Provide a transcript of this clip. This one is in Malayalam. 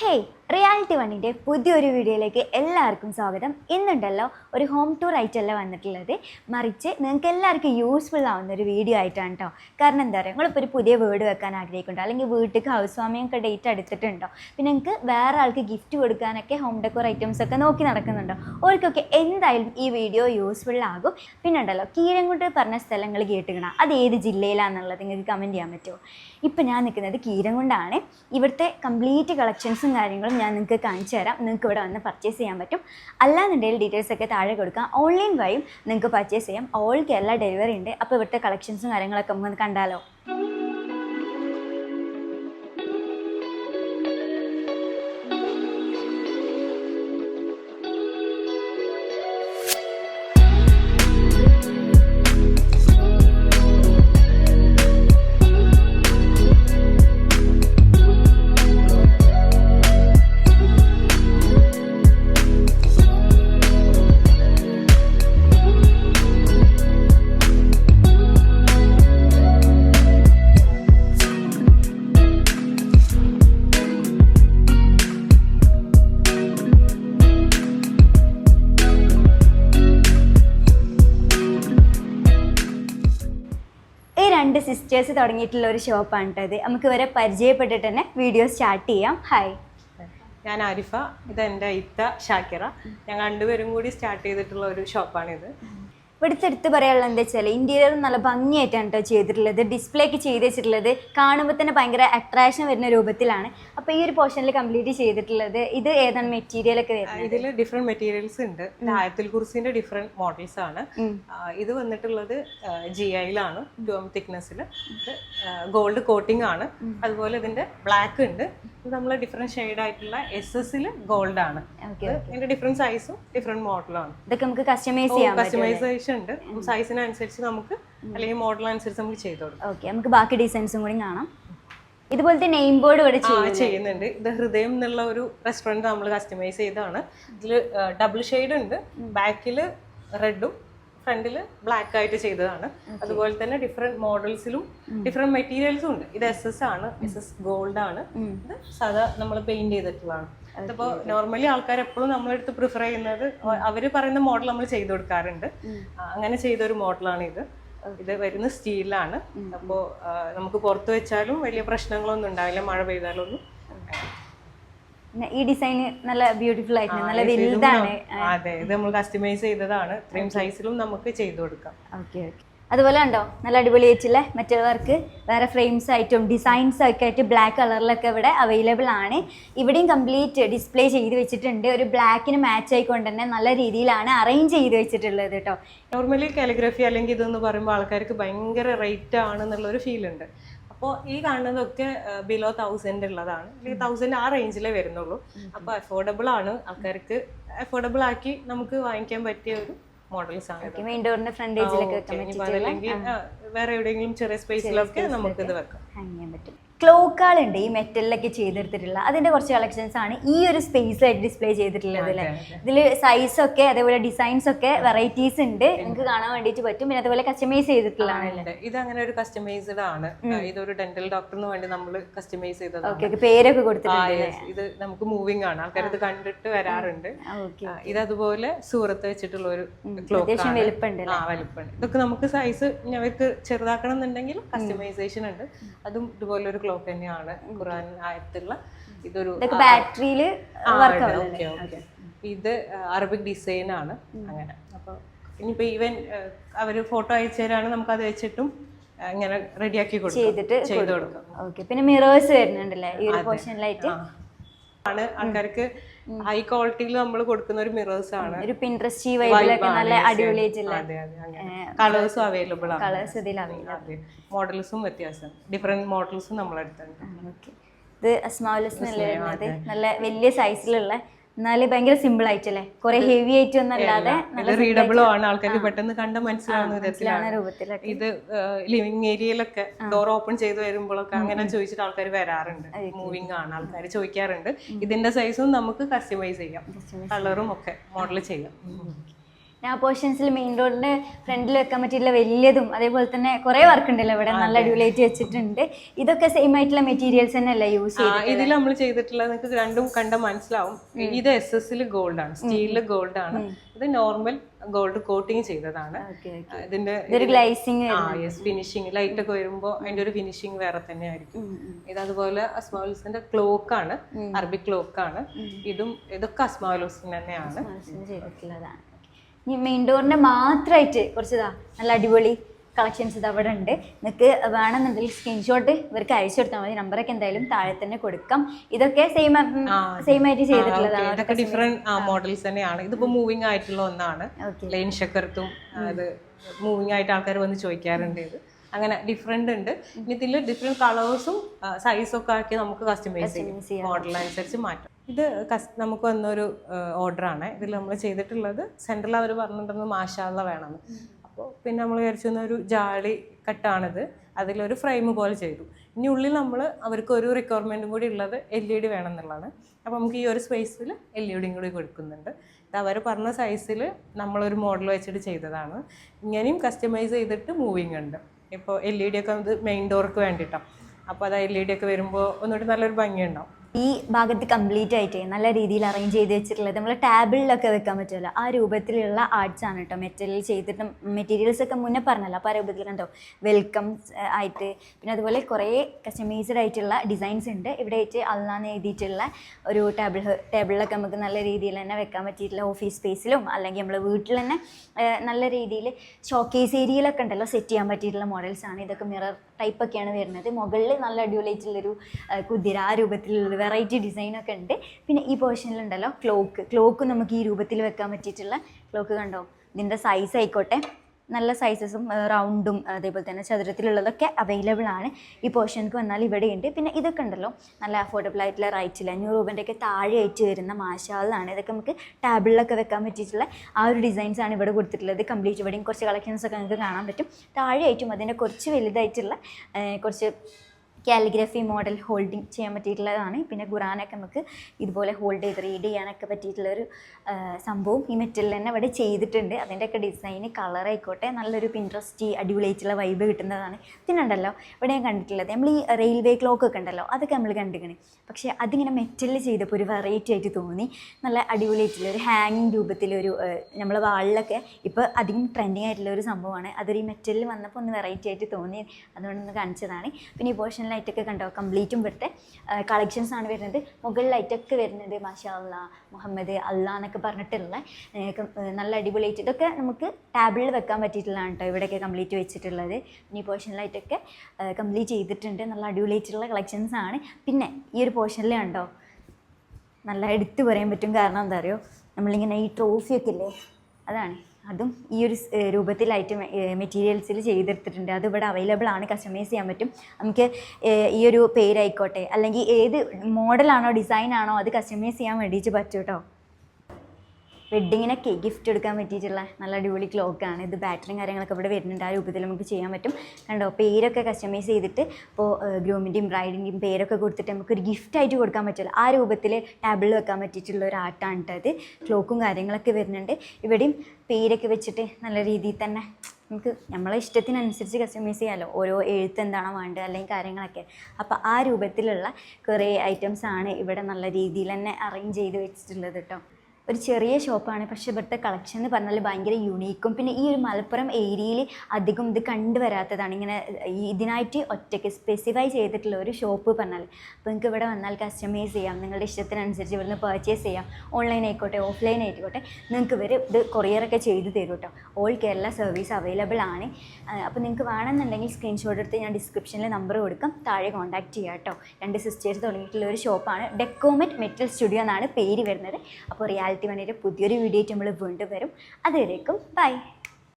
ഹേയ് റിയാലിറ്റി വണ്ണിന്റെ പുതിയൊരു വീഡിയോയിലേക്ക് എല്ലാവർക്കും സ്വാഗതം. ഇന്നുണ്ടല്ലോ ഒരു ഹോം ടൂർ ആയിട്ടല്ല വന്നിട്ടുള്ളത്. മറിച്ച് നിങ്ങൾക്ക് എല്ലാവർക്കും യൂസ്ഫുൾ ആവുന്ന ഒരു വീഡിയോ ആയിട്ടാണ് കേട്ടോ കാരണം എന്താ പറയുക നിങ്ങളിപ്പോൾ ഒരു പുതിയ വീട് വെക്കാൻ ആഗ്രഹിക്കുന്നുണ്ടോ? അല്ലെങ്കിൽ വീട്ടിലേക്ക് ഹൗസ് വാമിയൊക്കെ ഡേറ്റ് എടുത്തിട്ടുണ്ടോ? പിന്നെ നിങ്ങൾക്ക് വേറെ ആൾക്ക് ഗിഫ്റ്റ് കൊടുക്കാനൊക്കെ ഹോം ഡെക്കോർ ഐറ്റംസ് ഒക്കെ നോക്കി നടക്കുന്നുണ്ടോ? ഓർക്കൊക്കെ എന്തായാലും ഈ വീഡിയോ യൂസ്ഫുൾ ആകും. പിന്നെ ഉണ്ടല്ലോ കീരൻകുട്ട് പറഞ്ഞ സ്ഥലങ്ങൾ കേട്ടുകണം അത് ഏത് ജില്ലയിലാണെന്നുള്ളത് നിങ്ങൾക്ക് കമന്റ് ചെയ്യാൻ പറ്റുമോ? ഇപ്പം ഞാൻ നിൽക്കുന്നത് കീരംകുണ്ടാണ് ഇവിടുത്തെ കംപ്ലീറ്റ് കളക്ഷൻസും കാര്യങ്ങളും ഞാൻ നിങ്ങൾക്ക് കാണിച്ചു തരാം. നിങ്ങൾക്ക് ഇവിടെ വന്ന് പർച്ചേസ് ചെയ്യാൻ പറ്റും. അല്ലാന്നുണ്ടെങ്കിൽ ഡീറ്റെയിൽസ് ഒക്കെ താഴെ കൊടുക്കാം. ഓൺലൈൻ വഴിയും നിങ്ങൾക്ക് പർച്ചേസ് ചെയ്യാം. ഓൾ കേരള ഡെലിവറി ഉണ്ട്. അപ്പോൾ ഇവിടുത്തെ കളക്ഷൻസും കാര്യങ്ങളൊക്കെ നമുക്ക് കണ്ടാലോ? സിസ്റ്റേഴ്സ് തുടങ്ങിയിട്ടുള്ള ഒരു ഷോപ്പാണ് കേട്ടത് നമുക്ക് ഇവരെ പരിചയപ്പെട്ടിട്ട് തന്നെ വീഡിയോ സ്റ്റാർട്ട് ചെയ്യാം. ഹായ് ഞാൻ ആരിഫ ഇത് എന്റെ ഇത്ത ഷാക്കിറ. ഞങ്ങൾ രണ്ടുപേരും കൂടി സ്റ്റാർട്ട് ചെയ്തിട്ടുള്ള ഒരു ഷോപ്പാണിത് ഇവിടുത്തെ എടുത്ത് പറയാനുള്ളത് എന്താ വെച്ചാൽ ഇന്റീരിയർ നല്ല ഭംഗിയായിട്ടാണ് കേട്ടോ ചെയ്തിട്ടുള്ളത്. ഡിസ്പ്ലേക്ക് ചെയ്ത് വെച്ചിട്ടുള്ളത്. കാണുമ്പോൾ തന്നെ ഭയങ്കര അട്രാക്ഷൻ വരുന്ന രൂപത്തിലാണ്. അപ്പോൾ ഈ ഒരു പോർഷനിൽ കംപ്ലീറ്റ് ചെയ്തിട്ടുള്ളത് ഇത് ഏതാണ് മെറ്റീരിയൽ ഒക്കെ വരുന്നത്? ഇതിൽ ഡിഫറെന്റ് മെറ്റീരിയൽസ് ഉണ്ട്. ആയത്തിൽ കുറിസിന്റെ ഡിഫറെന്റ് മോഡൽസ് ആണ്. ഇത് വന്നിട്ടുള്ളത് ജി ഐയിലാണ് തിക്നെസ്സിൽ ഇത് ഗോൾഡ് കോട്ടിംഗ് ആണ്. അതുപോലെ ഇതിന്റെ ബ്ലാക്ക് ഉണ്ട്. ഇത് നമ്മൾ ഡിഫറെന്റ് ഷെയ്ഡ് ആയിട്ടുള്ള എസ് എസിൽ ഗോൾഡ് ആണ്. ഇതിന്റെ ഡിഫറെന്റ് സൈസും ഡിഫറെന്റ് ആണ്. ഇതൊക്കെ നമുക്ക് കസ്റ്റമൈസ് ചെയ്യാം കസ്റ്റമൈസേഷൻ ഉണ്ട്. സൈസിനനുസരിച്ച് നമുക്ക് അല്ലെങ്കിൽ മോഡൽ അനുസരിച്ച് നമുക്ക് ചെയ്തു കൊടുക്കാം. ഓക്കെ നമുക്ക് ബാക്കി ഡിസൈൻസും കൂടി കാണാം. ഇതുപോലത്തെ നെയിം ബോർഡ് ഇവിടെ ചെയ്യുന്നുണ്ട്. ഇത് ഹൃദയം എന്നുള്ള ഒരു റെസ്റ്റോറന്റ് നമ്മൾ കസ്റ്റമൈസ് ചെയ്തതാണ്. ഇതിൽ ഡബിൾ ഷെയ്ഡ് ഉണ്ട്. ബാക്കിൽ റെഡും ഫ്രണ്ടിൽ ബ്ലാക്ക് ആയിട്ട് ചെയ്തതാണ്. അതുപോലെ തന്നെ ഡിഫറെന്റ് മോഡൽസിലും ഡിഫറെന്റ് മെറ്റീരിയൽസും ഉണ്ട്. ഇത് എസ് എസ് ആണ്. എസ് എസ് ഗോൾഡ് ആണ്. ഇത് സാധാ നമ്മൾ പെയിന്റ് ചെയ്തിട്ടുള്ളതാണ്. ഇതിപ്പോ നോർമലി ആൾക്കാർ എപ്പോഴും നമ്മളെടുത്ത് പ്രിഫർ ചെയ്യുന്നത് അവർ പറയുന്ന മോഡൽ നമ്മൾ ചെയ്തു കൊടുക്കാറുണ്ട്. അങ്ങനെ ചെയ്ത ഒരു മോഡലാണ് ഇത്. ഇത് വരുന്ന സ്റ്റീലാണ് അപ്പോൾ നമുക്ക് പുറത്ത് വെച്ചാലും വലിയ പ്രശ്നങ്ങളൊന്നും ഉണ്ടാവില്ല. മഴ പെയ്താലൊന്നും ഒന്നും. ഈ ഡിസൈൻ നല്ല ബ്യൂട്ടിഫുൾ ആയിട്ടുണ്ട് നല്ല വലുതാണ്. അതെ ഇത് നമ്മൾ കസ്റ്റമൈസ് ചെയ്തതാണ്. ഇത്രയും സൈസിലും നമുക്ക് ചെയ്തു കൊടുക്കാം. Okay okay. അതുപോലെ ഉണ്ടോ നല്ല അടിപൊളി ആയിട്ടില്ലേ മറ്റുള്ളവർക്ക് വർക്ക് വേറെ ഫ്രെയിംസ് ആയിട്ടും ഡിസൈൻസ് ഒക്കെ ആയിട്ട് ബ്ലാക്ക് കളറിലൊക്കെ ഇവിടെ അവൈലബിൾ ആണ്. ഇവിടെയും കംപ്ലീറ്റ് ഡിസ്പ്ലേ ചെയ്ത് വെച്ചിട്ടുണ്ട്. ഒരു ബ്ലാക്കിന് മാച്ച് ആയിക്കൊണ്ട് തന്നെ നല്ല രീതിയിലാണ് അറേഞ്ച് ചെയ്ത് വെച്ചിട്ടുള്ളത് കേട്ടോ നോർമലി കാലിഗ്രഫി അല്ലെങ്കിൽ ഇതെന്ന് പറയുമ്പോൾ ആൾക്കാർക്ക് ഭയങ്കര റേറ്റ് ആണെന്നുള്ള ഒരു ഫീൽ ഉണ്ട്. അപ്പോൾ ഈ കാണുന്നതൊക്കെ ബിലോ തൗസൻഡ് ഉള്ളതാണ്. അല്ലെങ്കിൽ തൗസൻഡ് ആ റേഞ്ചിലേ വരുന്നുള്ളൂ. അപ്പോൾ അഫോർഡബിൾ ആണ്. ആൾക്കാർക്ക് അഫോർഡബിൾ ആക്കി നമുക്ക് വാങ്ങിക്കാൻ പറ്റിയ ഒരു മോഡൽസ് ആണ്. മെയിൻ ഡോറിന്റെ ഇനിയിപ്പോ അതല്ലെങ്കിൽ വേറെ എവിടെയെങ്കിലും ചെറിയ സ്പേസിലൊക്കെ നമുക്ക് ഇത് വെക്കാം. ഹാങ് ചെയ്യാൻ പറ്റും. ക്ലോക്കുകളുണ്ട് ഈ മെറ്റലിലൊക്കെ ചെയ്തെടുത്തിട്ടുള്ള. അതിന്റെ കുറച്ച് കളക്ഷൻസ് ആണ് ഈ ഒരു സ്പേസിലായിട്ട് ഡിസ്പ്ലേ ചെയ്തിട്ടുള്ളത് അല്ലേ? ഇതിൽ സൈസൊക്കെ അതേപോലെ ഡിസൈൻസ് ഒക്കെ വെറൈറ്റീസ് ഉണ്ട്. നിങ്ങൾക്ക് കാണാൻ വേണ്ടിയിട്ട് പറ്റും. പിന്നെ അതുപോലെ കസ്റ്റമൈസ് ചെയ്തിട്ടുള്ളതാണ്. ഇത് അങ്ങനെ ഒരു കസ്റ്റമൈസ്ഡ് ആണ്. ഇതൊരു ഡെന്റൽ ഡോക്ടറിന് വേണ്ടി നമ്മൾ കസ്റ്റമൈസ് ചെയ്തതാണ്. ഓക്കെ പേരൊക്കെ കൊടുത്തിട്ടുണ്ട് ഇത് നമുക്ക് മൂവിങ് ആണ്. ആൾക്കാർ ഇത് കണ്ടിട്ട് വരാറുണ്ട്. ഇത് അതുപോലെ സൂറത്ത് വെച്ചിട്ടുള്ള ഒരു ക്ലോക്ക് വലുപ്പമുണ്ട് ഇതൊക്കെ നമുക്ക് സൈസ് അവർക്ക് ചെറുതാക്കണം എന്നുണ്ടെങ്കിൽ കസ്റ്റമൈസേഷൻ ഉണ്ട്. അതും ഇതുപോലെ ഒരു ക്ലോക്ക് തന്നെയാണ് ഖുറാൻ ആയത്തുള്ള ഇതൊരു ബാറ്ററിയിൽ ഓക്കെ ഓക്കെ. ഇത് അറബിക് ഡിസൈൻ ആണ്. അങ്ങനെ. അപ്പോൾ ഇനിയിപ്പോൾ ഈവൻ അവർ ഫോട്ടോ അയച്ചു തരാണ് നമുക്ക് അത് വെച്ചിട്ടും ഇങ്ങനെ റെഡിയാക്കി കൊടുക്കും. ചെയ്തിട്ട് ചെയ്ത് കൊടുക്കും. ഓക്കെ പിന്നെ മിറേഴ്സ് വരുന്നുണ്ടല്ലേ? ഈ ഒരു പോർഷനിലായിട്ട് ആണ്. ആൾക്കാർക്ക് ഹൈ ക്വാളിറ്റിയിൽ നമ്മൾ കൊടുക്കുന്ന ഒരു മിറേഴ്സ് ആണ്. ഒരു പിൻട്രസ്റ്റി വൈബിലൊക്കെ നല്ല അടിപൊളിയായിട്ടുള്ള കളേഴ്സും അവൈലബിൾ ആണ്. കളേഴ്സ് ഇതിൽ അവൈലബിൾ മോഡൽസും വ്യത്യാസം. ഡിഫറെന്റ് മോഡൽസും നമ്മളെടുത്തുണ്ട് ഇത് അസ്മാവലസ് നല്ല വലിയ സൈസിലുള്ള എന്നാൽ ഭയങ്കര സിമ്പിൾ ആയിട്ടല്ലേ? കുറെ ഹെവി ആയിട്ട് ഒന്നല്ലാതെ നല്ല റീഡബിളും ആണ്. ആൾക്കാർക്ക് പെട്ടെന്ന് കണ്ട് മനസ്സിലാവുന്ന വിധത്തിലാണ്. ഇത് ലിവിങ് ഏരിയയിലൊക്കെ ഡോർ ഓപ്പൺ ചെയ്ത് വരുമ്പോഴൊക്കെ അങ്ങനെ ചോദിച്ചിട്ട് ആൾക്കാർ വരാറുണ്ട്. മൂവിങ് ആണ്. ആൾക്കാർ ചോദിക്കാറുണ്ട്. ഇതിന്റെ സൈസും നമുക്ക് കസ്റ്റമൈസ് ചെയ്യാം. കളറും ഒക്കെ മോഡൽ ചെയ്യാം. ആ പോർഷൻസിൽ മെയിൻ റോഡിന്റെ ഫ്രണ്ടിൽ വെക്കാൻ പറ്റിയിട്ടുള്ള വലിയതും അതേപോലെ തന്നെ കുറേ വർക്ക് ഉണ്ടല്ലോ ഇവിടെ. നല്ല അടിപൊളിയായിട്ട് വെച്ചിട്ടുണ്ട്. ഇതൊക്കെ സെയിം ആയിട്ടുള്ള മെറ്റീരിയൽസ് തന്നെയല്ലേ യൂസ് ഇതിൽ നമ്മൾ ചെയ്തിട്ടുള്ളത് നിങ്ങൾക്ക് രണ്ടും കണ്ട മനസ്സിലാവും. ഇത് എസ് എസ് ഗോൾഡ് ആണ്. സ്റ്റീലിൽ ഗോൾഡ് ആണ്. ഇത് നോർമൽ ഗോൾഡ് കോട്ടിങ് ചെയ്തതാണ്. ഇതിന്റെ ഗ്ലൈസിങ് ഫിനിഷിങ് ലൈറ്റ് ഒക്കെ വരുമ്പോൾ അതിന്റെ ഒരു ഫിനിഷിങ് വേറെ തന്നെ ആയിരിക്കും ഇത് അതുപോലെ അസ്മാലുസിന്റെ ക്ലോക്ക് ആണ്. അറബിക് ക്ലോക്ക് ആണ്. ഇതും ഇതൊക്കെ അസ്മാലുസിന് തന്നെയാണ്. ചെയ്തിട്ടുള്ളതാണ്. ഇനി മെയിൻ ഡോറിന് മാത്രമായിട്ട് കുറച്ച് ഇതാ നല്ല അടിപൊളി കളക്ഷൻസ് ഇത് അവിടെ ഉണ്ട്. നിങ്ങൾക്ക് വേണമെന്നുണ്ടെങ്കിൽ സ്ക്രീൻഷോട്ട് ഇവർക്ക് അയച്ചു കൊടുത്താൽ മതി. നമ്പറൊക്കെ എന്തായാലും താഴെ തന്നെ കൊടുക്കാം. ഇതൊക്കെ സെയിം സെയിം ആയിട്ട് ചെയ്തിട്ടുള്ളതാണ്. ഇതൊക്കെ ഡിഫറെന്റ് മോഡൽസ് തന്നെയാണ്. ഇതിപ്പോ മൂവിങ് ആയിട്ടുള്ള ഒന്നാണ്. ലൈൻ ഷക്കർത്തും അത് മൂവിങ് ആയിട്ട് ആൾക്കാർ വന്ന് ചോദിക്കാറുണ്ട് ഇത്. അങ്ങനെ ഡിഫറെന്റ് ഉണ്ട്. ഇതിൽ ഡിഫറെന്റ് കളേഴ്സും സൈസും ഒക്കെ ആക്കി നമുക്ക് കസ്റ്റമൈസ് ചെയ്യാം. മോഡൽ അനുസരിച്ച് മാറ്റാം. ഇത് കസ്- നമുക്ക് വന്നൊരു ഓർഡർ ആണ് ഇതിൽ നമ്മൾ ചെയ്തിട്ടുള്ളത് സെൻട്രൽ അവർ പറഞ്ഞിട്ടുണ്ടെന്ന് മാഷാള്ള വേണമെന്ന് അപ്പോൾ പിന്നെ നമ്മൾ വിചാരിച്ചു "എന്നാ ഒരു ജാളി കട്ടാണിത്. അതിലൊരു ഫ്രെയിം പോലെ ചെയ്തു. ഇനി ഉള്ളിൽ നമ്മൾ അവർക്ക് ഒരു റിക്വയർമെന്റും കൂടി ഉള്ളത് എൽ ഇ ഡി വേണം എന്നുള്ളതാണ് അപ്പോൾ നമുക്ക് ഈ ഒരു സ്പേസിൽ എൽ ഇ ഡിയും കൂടി കൊടുക്കുന്നുണ്ട്. ഇത് അവർ പറഞ്ഞ സൈസിൽ നമ്മളൊരു മോഡൽ വെച്ചിട്ട് ചെയ്തതാണ്. ഇങ്ങനെയും കസ്റ്റമൈസ് ചെയ്തിട്ട് മൂവിങ് ഉണ്ട്. ഇപ്പോൾ എൽ ഇ ഡി ഒക്കെ നമുക്ക് മെയിൻ ഡോർക്ക് വേണ്ടിയിട്ടാണ് അപ്പോൾ അത് എൽ ഇ ഡി ഒക്കെ വരുമ്പോൾ ഒന്നുകൂടി നല്ലൊരു ഭംഗിയുണ്ടാവും. ഈ ഭാഗത്ത് കംപ്ലീറ്റ് ആയിട്ട് നല്ല രീതിയിൽ അറേഞ്ച് ചെയ്ത് വെച്ചിട്ടുള്ളത്. നമ്മൾ ടാബിളിലൊക്കെ വെക്കാൻ പറ്റുമല്ലോ. ആ രൂപത്തിലുള്ള ആർട്സ് ആണ് കേട്ടോ മെറ്റീരിയൽ ചെയ്തിട്ട് മെറ്റീരിയൽസ് ഒക്കെ മുന്നേ പറഞ്ഞല്ലോ. അപ്പോൾ ആ രൂപത്തിൽ കണ്ടോ? വെൽക്കം ആയിട്ട്. പിന്നെ അതുപോലെ കുറേ കസ്റ്റമൈസ്ഡ് ആയിട്ടുള്ള ഡിസൈൻസ് ഉണ്ട്. ഇവിടെ ആയിട്ട് അല്ലാന്ന് എഴുതിയിട്ടുള്ള ഒരു ടേബിൾ ടേബിളിലൊക്കെ നമുക്ക് നല്ല രീതിയിൽ തന്നെ വെക്കാൻ പറ്റിയിട്ടുള്ള ഓഫീസ് സ്പേസിലും അല്ലെങ്കിൽ നമ്മൾ വീട്ടിൽ തന്നെ നല്ല രീതിയിൽ ഷോക്കേസ് ഏരിയയിലൊക്കെ ഉണ്ടല്ലോ. സെറ്റ് ചെയ്യാൻ പറ്റിയിട്ടുള്ള മോഡൽസാണ് ഇതൊക്കെ മിറർ ടൈപ്പ് ഒക്കെയാണ് വരുന്നത്. മുകളിൽ നല്ല അടിപൊളിയായിട്ടുള്ളൊരു കുതിര ആ രൂപത്തിലുള്ള വെറൈറ്റി ഡിസൈനൊക്കെ ഉണ്ട്. പിന്നെ ഈ പോർഷനിലുണ്ടല്ലോ ക്ലോക്ക് ക്ലോക്ക് നമുക്ക് ഈ രൂപത്തിൽ വെക്കാൻ പറ്റിയിട്ടുള്ള ക്ലോക്ക് കണ്ടോ? ഇതിന്റെ സൈസ് ആയിക്കോട്ടെ. നല്ല സൈസസും റൗണ്ടും അതേപോലെ തന്നെ ചതുരത്തിലുള്ളതൊക്കെ അവൈലബിൾ ആണ്. ഈ പോർഷനിക്ക് വന്നാൽ ഇവിടെയുണ്ട്. പിന്നെ ഇതൊക്കെ ഉണ്ടല്ലോ. നല്ല അഫോർഡബിൾ ആയിട്ടുള്ള റൈറ്റിൽ അഞ്ഞൂറ് താഴെ ആയിട്ട് വരുന്ന മാഷാളാണ്. ഇതൊക്കെ നമുക്ക് ടാബിളിലൊക്കെ വെക്കാൻ പറ്റിയിട്ടുള്ള ആ ഒരു ഡിസൈൻസ് ആണ് ഇവിടെ കൊടുത്തിട്ടുള്ളത്. കംപ്ലീറ്റ് ഇവിടെയും കുറച്ച് കളക്ഷൻസ് ഒക്കെ നിങ്ങൾക്ക് കാണാൻ പറ്റും. താഴെ ആയിട്ടും അതിന്റെ കുറച്ച് വലുതായിട്ടുള്ള കുറച്ച് കാലിഗ്രഫി മോഡൽ ഹോൾഡിങ് ചെയ്യാൻ പറ്റിയിട്ടുള്ളതാണ്. പിന്നെ ഖുറാനൊക്കെ നമുക്ക് ഇതുപോലെ ഹോൾഡ് ചെയ്ത് റീഡ് ചെയ്യാനൊക്കെ പറ്റിയിട്ടുള്ളൊരു സംഭവം ഈ മെറ്റലിൽ തന്നെ ഇവിടെ ചെയ്തിട്ടുണ്ട്. അതിന്റെയൊക്കെ ഡിസൈന് കളർ ആയിക്കോട്ടെ നല്ലൊരു പിൻട്രസ്റ്റി അടിപൊളിയായിട്ടുള്ള വൈബ് കിട്ടുന്നതാണ്. പിന്നെ ഉണ്ടല്ലോ ഇവിടെ ഞാൻ കണ്ടിട്ടുള്ളത് നമ്മൾ ഈ റെയിൽവേ ക്ലോക്ക് ഒക്കെ ഉണ്ടല്ലോ അതൊക്കെ നമ്മൾ കണ്ടിക്കണേ പക്ഷേ അതിങ്ങനെ മെറ്റലിൽ ചെയ്തപ്പോൾ ഒരു വെറൈറ്റി ആയിട്ട് തോന്നി. നല്ല അടിപൊളിയായിട്ടുള്ള ഒരു ഹാങ്ങിങ് രൂപത്തിലൊരു നമ്മളെ വാളിലൊക്കെ ഇപ്പോൾ അധികം ട്രെൻഡിങ് ആയിട്ടുള്ള ഒരു സംഭവമാണ്. അതൊരു ഈ മെറ്റലിൽ വന്നപ്പോൾ ഒന്ന് വെറൈറ്റി ആയിട്ട് തോന്നി അതുകൊണ്ടൊന്ന് കാണിച്ചതാണ്. പിന്നെ ഈ പോർഷനിലായിട്ടൊക്കെ കണ്ടോ? കംപ്ലീറ്റും ഇവിടുത്തെ കളക്ഷൻസ് ആണ് വരുന്നത്. മുകളിലായിട്ടൊക്കെ വരുന്നത് മാഷാ മുഹമ്മദ് അല്ലാ എന്നൊക്കെ പറഞ്ഞിട്ടുള്ള നല്ല അടിപൊളിയായിട്ട് ഇതൊക്കെ നമുക്ക് ടാബിളിൽ വെക്കാൻ പറ്റിയിട്ടുള്ളതാണ് കേട്ടോ ഇവിടെയൊക്കെ കംപ്ലീറ്റ് വെച്ചിട്ടുള്ളത്. പോർഷൻ ലൈറ്റ് ഒക്കെ കംപ്ലീറ്റ് ചെയ്തിട്ടുണ്ട്. നല്ല അടിപൊളിയായിട്ടുള്ള കളക്ഷൻസ് ആണ്. പിന്നെ ഈ ഒരു പോർഷനിൽ കണ്ടോ? നല്ല എടുത്തു പറയാൻ പറ്റും കാരണം എന്താ അറിയോ? നമ്മളിങ്ങനെ ഈ ട്രോഫിയൊക്കെ ഇല്ലേ? അതാണ്. അതും ഈ ഒരു രൂപത്തിലായിട്ട് മെറ്റീരിയൽസിൽ ചെയ്തെടുത്തിട്ടുണ്ട്. അത് ഇവിടെ അവൈലബിൾ ആണ്. കസ്റ്റമൈസ് ചെയ്യാൻ പറ്റും. നമുക്ക് ഈ ഒരു പേരായിക്കോട്ടെ. അല്ലെങ്കിൽ ഏത് മോഡലാണോ ഡിസൈൻ ആണോ അത് കസ്റ്റമൈസ് ചെയ്യാൻ വേണ്ടിയിട്ട് പറ്റും കേട്ടോ വെഡ്ഡിങ്ങിനൊക്കെ ഗിഫ്റ്റ് എടുക്കാൻ പറ്റിയിട്ടുള്ള നല്ല അടിപൊളി ക്ലോക്കാണ് ഇത് ബാറ്ററിയും കാര്യങ്ങളൊക്കെ ഇവിടെ വരുന്നുണ്ട്. ആ രൂപത്തിൽ നമുക്ക് ചെയ്യാൻ പറ്റും. കണ്ടോ പേരൊക്കെ കസ്റ്റമൈസ് ചെയ്തിട്ട് ഇപ്പോൾ ഗ്രൂമിന്റെയും ബ്രൈഡിന്റെയും പേരൊക്കെ കൊടുത്തിട്ട് നമുക്കൊരു ഗിഫ്റ്റ് ആയിട്ട് കൊടുക്കാൻ പറ്റില്ല. ആ രൂപത്തിൽ ടാബിളിൽ വെക്കാൻ പറ്റിയിട്ടുള്ള ഒരു ആർട്ടാണ് അത് ക്ലോക്കും കാര്യങ്ങളൊക്കെ വരുന്നുണ്ട്. ഇവിടെയും പേരൊക്കെ വെച്ചിട്ട് നല്ല രീതിയിൽ തന്നെ നമുക്ക് നമ്മളെ ഇഷ്ടത്തിനനുസരിച്ച് കസ്റ്റമൈസ് ചെയ്യാമല്ലോ ഓരോ എഴുത്ത് എന്താണോ വേണ്ടത് അല്ലെങ്കിൽ കാര്യങ്ങളൊക്കെ. അപ്പോൾ ആ രൂപത്തിലുള്ള കുറേ ഐറ്റംസാണ് ഇവിടെ നല്ല രീതിയിൽ തന്നെ അറേഞ്ച് ചെയ്ത് വെച്ചിട്ടുള്ളത് കേട്ടോ ഒരു ചെറിയ ഷോപ്പാണ് പക്ഷേ ഇവിടുത്തെ കളക്ഷൻ എന്ന് പറഞ്ഞാൽ ഭയങ്കര യുണീക്കും പിന്നെ ഈ ഒരു മലപ്പുറം ഏരിയയിൽ അധികം ഇത് കണ്ടുവരാത്തതാണ്. ഇങ്ങനെ ഇതിനായിട്ട് ഒറ്റയ്ക്ക് സ്പെസിഫൈ ചെയ്തിട്ടുള്ള ഒരു ഷോപ്പ് പറഞ്ഞാൽ അപ്പോൾ നിങ്ങൾക്ക് ഇവിടെ വന്നാൽ കസ്റ്റമൈസ് ചെയ്യാം. നിങ്ങളുടെ ഇഷ്ടത്തിനനുസരിച്ച് ഇവിടുന്ന് പർച്ചേസ് ചെയ്യാം. ഓൺലൈൻ ആയിക്കോട്ടെ ഓഫ്ലൈൻ ആയിക്കോട്ടെ നിങ്ങൾക്ക് ഇവർ ഇത് കൊറിയറൊക്കെ ചെയ്ത് തരും കേട്ടോ. ഓൾ കേരള സർവീസ് അവൈലബിൾ ആണ്. അപ്പോൾ നിങ്ങൾക്ക് വേണമെന്നുണ്ടെങ്കിൽ സ്ക്രീൻഷോട്ട് എടുത്ത് ഞാൻ ഡിസ്ക്രിപ്ഷനിൽ നമ്പർ കൊടുക്കാം. താഴെ കോൺടാക്റ്റ് ചെയ്യാം കേട്ടോ. രണ്ട് സിസ്റ്റേഴ്സ് തുടങ്ങിയിട്ടുള്ള ഒരു ഷോപ്പാണ് ഡെക്കോമെറ്റ് മെറ്റൽ സ്റ്റുഡിയോ എന്നാണ് പേര് വരുന്നത്. അപ്പോൾ റിയാലിറ്റി വണ്ണിന്റെ പുതിയൊരു വീഡിയോ ആയിട്ട് നമ്മൾ വീണ്ടും വരും. അതുവരേക്കും ബൈ